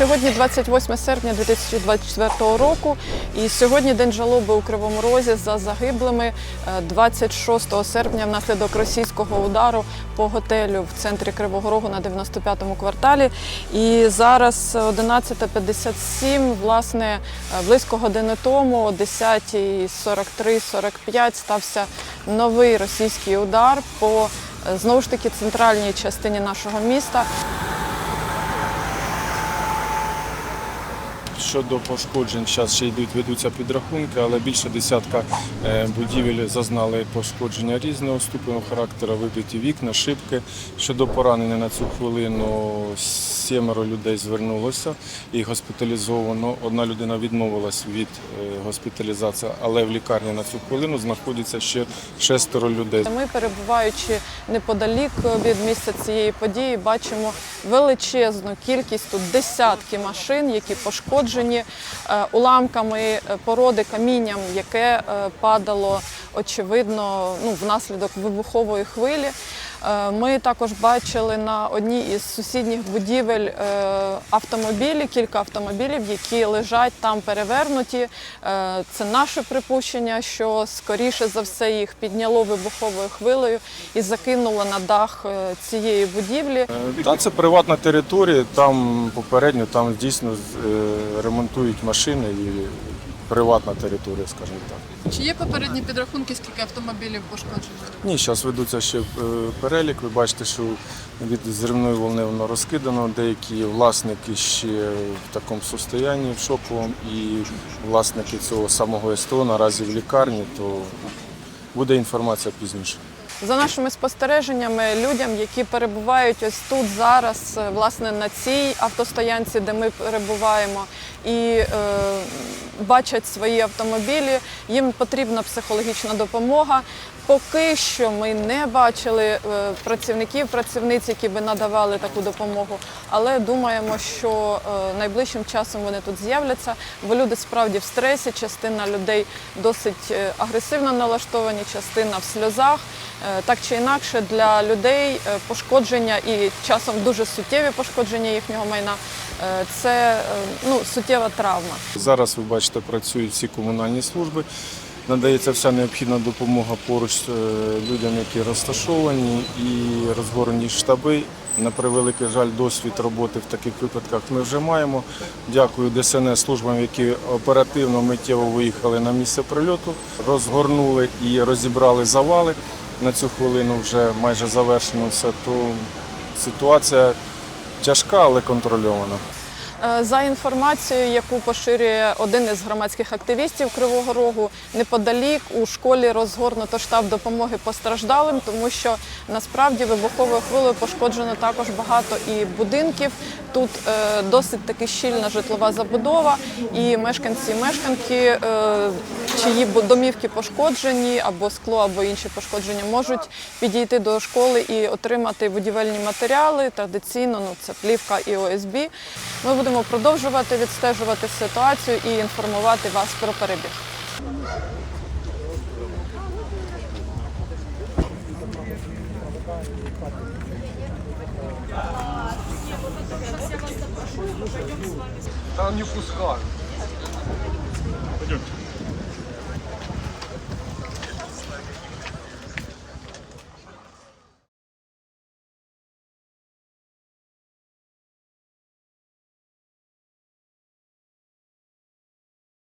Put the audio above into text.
Сьогодні 28 серпня 2024 року, і сьогодні день жалоби у Кривому Розі за загиблими е, 26 серпня внаслідок російського удару по готелю в центрі Кривого Рогу на 95-му кварталі. І зараз 11.57, власне, е, близько години тому, о 10.43-45 стався новий російський удар по е, знову ж таки центральній частині нашого міста. Щодо пошкоджень, зараз ще йдуть, ведуться підрахунки, але більше десятка е, будівель зазнали пошкодження різного ступену характеру, вибиті вікна, шибки. Щодо поранення на цю хвилину сімеро людей звернулося і госпіталізовано. Одна людина відмовилась від е, госпіталізації, але в лікарні на цю хвилину знаходиться ще шестеро людей. Ми, перебуваючи неподалік від місця цієї події, бачимо величезну кількість тут десятки машин, які пошкоджені е, уламками е, породи камінням, яке е, падало очевидно ну, внаслідок вибухової хвилі. Е, Ми також бачили на одній із сусідніх будівель е, автомобілі, кілька автомобілів, які лежать там перевернуті. Е, Це наше припущення, що скоріше за все їх підняло вибуховою хвилею і закинуло на дах цієї будівлі. Та це приватна територія, там попередньо там дійсно ремонтують машини і приватна територія, скажімо так. Чи є попередні підрахунки, скільки автомобілів пошкоджено? Ні, зараз ведуться ще е, перелік. Ви бачите, що від зривної волни воно розкидано. Деякі власники ще в такому состоянні, в шоковому, і власники цього самого СТО наразі в лікарні, то буде інформація пізніше. За нашими спостереженнями, людям, які перебувають ось тут зараз, е, власне, на цій автостоянці, де ми перебуваємо, і е, бачать свої автомобілі, їм потрібна психологічна допомога. Поки що ми не бачили е, працівників, працівниць, які би надавали таку допомогу, але думаємо, що е, найближчим часом вони тут з'являться, бо люди справді в стресі, частина людей досить агресивно налаштовані, частина в сльозах. Е, Так чи інакше, для людей е, пошкодження і часом дуже суттєві пошкодження їхнього майна е, це ну, суттєва травма. Зараз ви бачите, працюють всі комунальні служби. Надається вся необхідна допомога поруч людям, які розташовані, і розгорені штаби. На превеликий жаль, досвід роботи в таких випадках ми вже маємо. Дякую ДСНС службам, які оперативно миттєво виїхали на місце прильоту, розгорнули і розібрали завали. На цю хвилину вже майже завершено все. То ситуація тяжка, але контрольована. Е, За інформацією, яку поширює один із громадських активістів Кривого Рогу, неподалік у школі розгорнуто штаб допомоги постраждалим, тому що насправді вибуховою хвилею пошкоджено також багато і будинків. Тут е, досить таки щільна житлова забудова, і мешканці, і мешканки, е, чиї домівки пошкоджені, або скло, або інші пошкодження, можуть підійти до школи і отримати будівельні матеріали. Традиційно ну це плівка і ОСБ. Ми будемо продовжувати відстежувати ситуацію і інформувати вас про перебіг. Там не пускают. Пойдемте.